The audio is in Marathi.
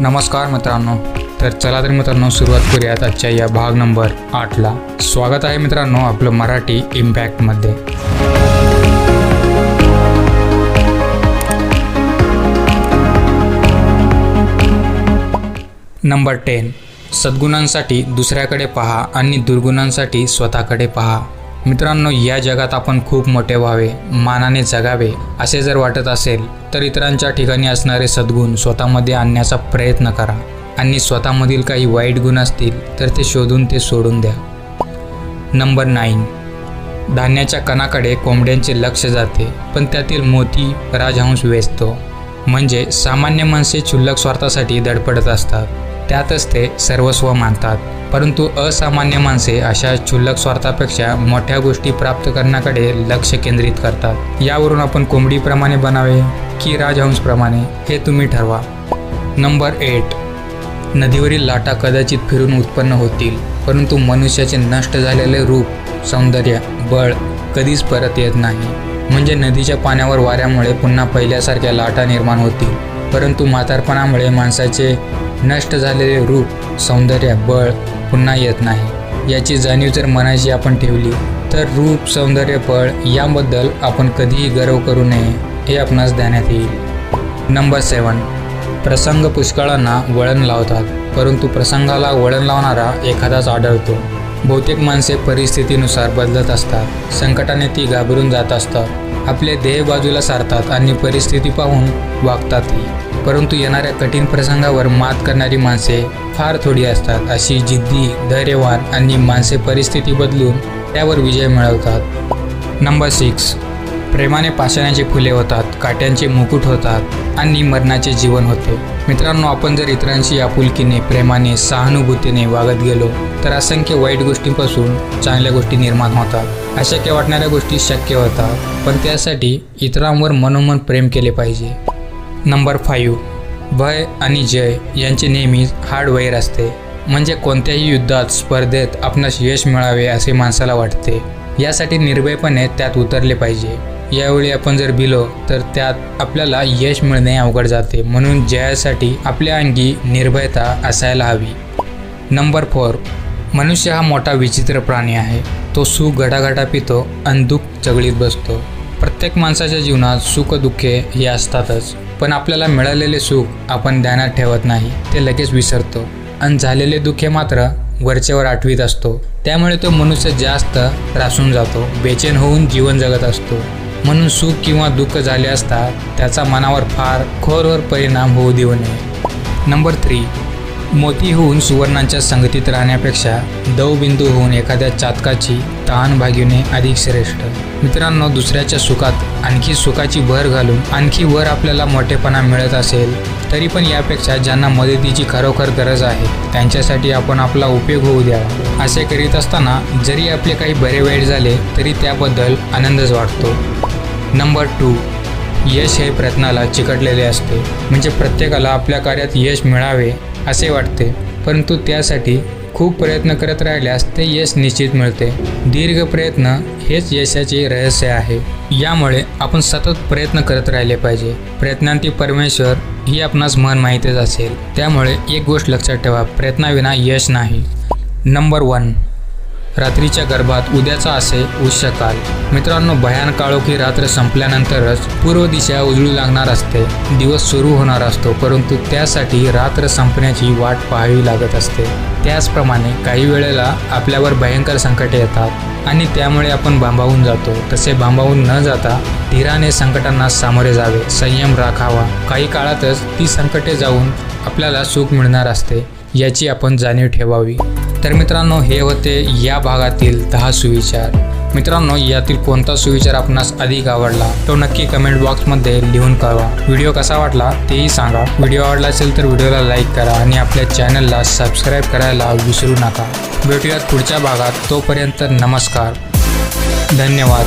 नमस्कार मित्रांनो. तर चला तर मित्रांनो सुरुवात करूयात आजच्या या भाग नंबर आठला. स्वागत आहे मित्रांनो आपलं मराठी इम्पॅक्टमध्ये. Number ten. सद्गुणांसाठी दुसऱ्याकडे पहा आणि दुर्गुणांसाठी स्वतःकडे पहा. मित्रांनो या जगात आपण खूप मोठे व्हावे मानाने जगावे असे जर वाटत असेल तर इतरांच्या ठिकाणी असणारे सद्गुण स्वतःमध्ये आणण्याचा प्रयत्न करा. आणि स्वतःमधील काही वाईट गुण असतील तर ते शोधून ते सोडून द्या. Number nine. धान्याच्या कणाकडे कोंबड्यांचे लक्ष जाते पण त्यातील मोती राजहंस वेचतो म्हणजे सामान्य माणसे क्षुल्लक स्वार्थासाठी धडपडत असतात. त्यातच ते सर्वस्व मानतात. परंतु असामान्य माणसे अशा क्षुल्लक स्वार्थापेक्षा मोठ्या गोष्टी प्राप्त करण्याकडे लक्ष केंद्रित करतात. यावरून आपण कोंबडीप्रमाणे बनावे की राजहंसप्रमाणे हे तुम्ही ठरवा. Number eight. नदीवरील लाटा कदाचित फिरून उत्पन्न होतील परंतु मनुष्याचे नष्ट झालेले रूप सौंदर्य बळ कधीच परत येत नाही. म्हणजे नदीच्या पाण्यावर वाऱ्यामुळे पुन्हा पहिल्यासारख्या लाटा निर्माण होतील. परंतु म्हातारपणामुळे माणसाचे नष्ट झालेले रूप सौंदर्य बळ पुन्हा येत नाही. याची जाणीव जर मनाची आपण ठेवली तर रूप सौंदर्य बळ याबद्दल आपण कधीही गर्व करू नये हे आपणास ध्यानात येईल. नंबर सेवन प्रसंग पुष्कळांना वळण लावतात परंतु प्रसंगाला वळण लावणारा एखादाच आढळतो. बहुतेक माणसे परिस्थितीनुसार बदलत असतात संकटाने ती घाबरून जात असतात. आपले ध्येय बाजूला सारतात आणि परिस्थिती पाहून वागतातही परंतु येणाऱ्या कठीण प्रसंगावर मात करणारी माणसे फार थोडी असतात. अशी जिद्दी धैर्यवान आणि माणसे परिस्थिती बदलून त्यावर विजय मिळवतात. नंबर सिक्स प्रेमाने पाषाणाची फुले होतात काट्यांचे मुकुट होतात आणि मरणाचे जीवन होते. मित्रांनो आपण जर इतरांशी आपुलकीने प्रेमाने सहानुभूतीने वागत गेलो तर असंख्य वाईट गोष्टींपासून चांगल्या गोष्टी निर्माण होतात. अशक्य वाटणाऱ्या गोष्टी शक्य होतात पण त्यासाठी इतरांवर मनोमन प्रेम केले पाहिजे. Number five. भय आणि जय यांचे नेहमीच हार्ड वैर असते. म्हणजे कोणत्याही युद्धात स्पर्धेत आपणास यश मिळावे असे माणसाला वाटते. यासाठी निर्भयपणे त्यात उतरले पाहिजे. यावेळी आपण जर भिलो तर त्यात आपल्याला यश मिळणे अवघड जाते. म्हणून जयासाठी आपल्या अंगी निर्भयता असायला हवी. Number four. मनुष्य हा मोठा विचित्र प्राणी आहे. तो सुख गटागटा पितो आणि दुःख चगळीत बसतो. प्रत्येक माणसाच्या जीवनात सुख दुःखे हे असतातच. पण आपल्याला मिळालेले सुख आपण ध्यानात ठेवत नाही. ते लगेच विसरतो. आणि झालेले दुःखे मात्र वरचेवर आठवीत असतो. त्यामुळे तो मनुष्य जास्त त्रासून जातो बेचैन होऊन जीवन जगत असतो. म्हणून सुख किंवा दुःख झाले असता त्याचा मनावर फार खोरवर परिणाम होऊ देऊ नये. नंबर थ्री मोती होऊन सुवर्णांच्या संगतीत राहण्यापेक्षा दवबिंदू होऊन एखाद्या चातकाची तहान भागविणे अधिक श्रेष्ठ. मित्रांनो दुसऱ्याच्या सुखात आणखी सुखाची भर घालून आणखी वर आपल्याला मोठेपणा मिळत असेल तरी पण यापेक्षा ज्यांना मदतीची खरोखर गरज आहे त्यांच्यासाठी आपण आपला उपयोग होऊ द्यावा. असे करीत असताना जरी आपले काही बरे वाईट झाले तरी त्याबद्दल आनंदच वाटतो. नंबर टू यश हे प्रयत्नाला चिकटलेले असते. म्हणजे प्रत्येकाला आपल्या कार्यात यश मिळावे असे वाटते. परंतु त्यासाठी खूप प्रयत्न करत राहिल्यास ते यश निश्चित मिळते. दीर्घ प्रयत्न हेच यशाचे रहस्य आहे. यामुळे आपण सतत प्रयत्न करत राहिले पाहिजे. प्रयत्नांती परमेश्वर ही आपणास मन माहितीच असेल. त्यामुळे एक गोष्ट लक्षात ठेवा प्रयत्नाविना यश नाही. Number one. रात्रीच्या गर्भात उद्याचा असे उष्यकाल मित्रांनो भयान काळोखी रात्र संपल्यानंतरच पूर्व दिशा उजळू लागणार असते. दिवस सुरू होणार असतो परंतु त्यासाठी रात्र संपण्याची वाट पाहावी लागत असते. त्याचप्रमाणे काही वेळेला आपल्यावर भयंकर संकटे येतात आणि त्यामुळे आपण भांबावून जातो. तसे भांबावून न जाता धीराने संकटांना सामोरे जावे. संयम राखावा. काही काळातच ती संकटे जाऊन आपल्याला सुख मिळणार असते. याची आपण जाणीव ठेवावी. तर मित्रांनो हे होते या भागातील दहा सुविचार. मित्रांनो यातील कोणता सुविचार आपणास अधिक आवडला तो नक्की कमेंट बॉक्समध्ये लिहून कळवा. व्हिडिओ कसा वाटला तेही सांगा. व्हिडिओ आवडला असेल तर व्हिडिओला लाईक करा आणि आपल्या चॅनलला सबस्क्राईब करायला विसरू नका. भेटूयात पुढच्या भागात. तोपर्यंत नमस्कार. धन्यवाद.